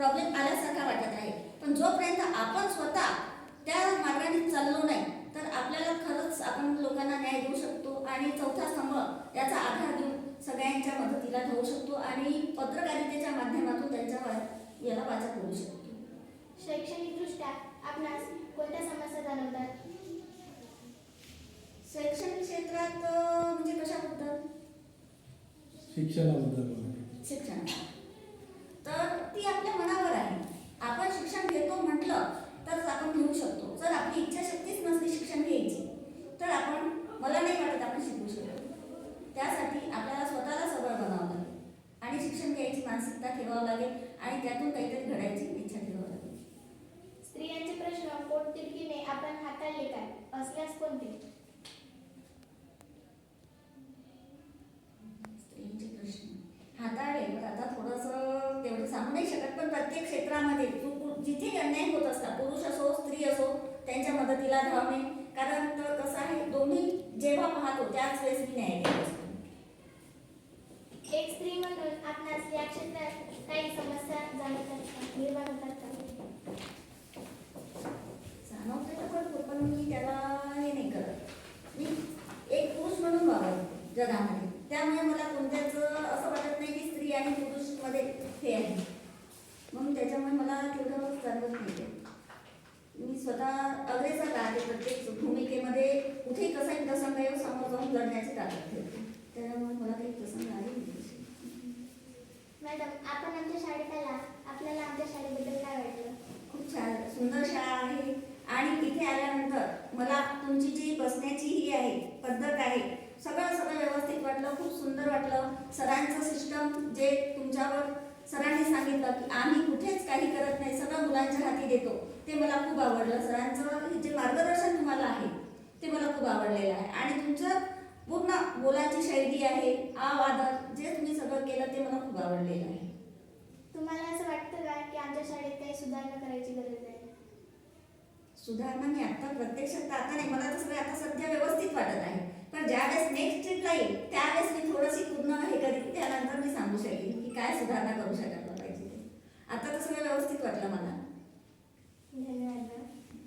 Problem आल्यासारखा वाटत आहे पण जोपर्यंत आपण स्वतः त्या मार्गाने चाललो नाही तर आपल्याला खरंच आपण लोकांना न्याय देऊ शकतो आणि चौथा स्तंभ याचा आधार घेऊन सगळ्यांच्या मदतीला धावू शकतो आणि पत्रकारितेच्या माध्यमातून त्यांच्या याला वाचा करू शकतो. शैक्षणिकदृष्ट्या आपणास कोणत्या समस्या जाणवतात? शैक्षणिक क्षेत्रात म्हणजे कशाबद्दल? शिक्षणाबद्दल शिक्षण तर ती आपल्या मनावर आहे आपण शिक्षण घेतो म्हटलं तरच आपण घेऊ शकतो जर आपली इच्छाशक्तीच नसली शिक्षण घ्यायची तर आपण मला नाही वाटत आपण शिकू शकतो त्यासाठी आपल्याला स्वतःला सबळ बनावं लागेल आणि शिक्षण घ्यायची मानसिकता ठेवावं लागेल आणि त्यातून काहीतरी घडायची इच्छा ठेवावी लागेल. स्त्रियांचे प्रश्न पोटतिडकीने आपण हाताळले काय? असल्यास कोणते? स्त्रियांचे प्रश्न. हाताळले पण आता थोडंसं तेवढं सांगू नाही शकत पण प्रत्येक क्षेत्रामध्ये जिथे अन्याय होत असतात पुरुष असो स्त्री असो त्यांच्या मदतीला धावणे कारण तर कसं आहे दोन्ही जेव्हा पाहतो त्याच वेळेस मी न्याय देत असतो. एक स्त्री म्हणून आपणास या क्षेत्रात काही समस्या जाणवतात का निर्माण होतात का जाणवते तर भरपूर पण मी त्याला हे नाही करत मी एक पुरुष म्हणून वावरते जगामध्ये. त्यामुळे मला कोणत्याच असं वाटत नाही की स्त्री आणि पुरुषमध्ये हे आहे. म्हणून त्याच्यामुळे मला तेवढं जाणवत नाही. मी स्वतः अग्रेसर राहते प्रत्येक भूमिकेमध्ये. कुठेही कसाही प्रसंग येऊ समोर जाऊन लढण्याची ताकद ठेवते. त्यामुळे मला काही प्रसंग आले. मॅडम आपण आमच्या शाळेत आला. आपल्याला आमच्या शाळेबद्दल काय वाटलं? खूप छान. सुंदर शाळा आहे. आणि इथे आल्यानंतर मला तुमची जी बसण्याची ही आहे पद्धत आहे सगळं सगळं व्यवस्थित वाटलं खूप सुंदर वाटलं सरांचं सिस्टम जे तुमच्यावर सरांनी सांगितलं की आम्ही कुठेच काही करत नाही सगळं मुलांच्या हाती देतो. ते मला खूप आवडलं. सरांचं जे मार्गदर्शन तुम्हाला आहे ते मला खूप आवडलेलं आहे. आणि तुमचं पूर्ण बोलाची शैली आहे आवादन जे तुम्ही सगळं केलं ते मला खूप आवडलेलं आहे. तुम्हाला असं वाटतं का की आमच्या शाळेत काही सुधारणा करायची गरज आहे? सुधारणा मी आता प्रत्यक्षात आता नाही. मला तर सगळं आता सध्या व्यवस्थित वाटत आहे. पण ज्यावेळेस नेक्स्ट ट्रिपला येईल त्यावेळेस तर मी सांगू शकेन की काय सुधारणा करू शकत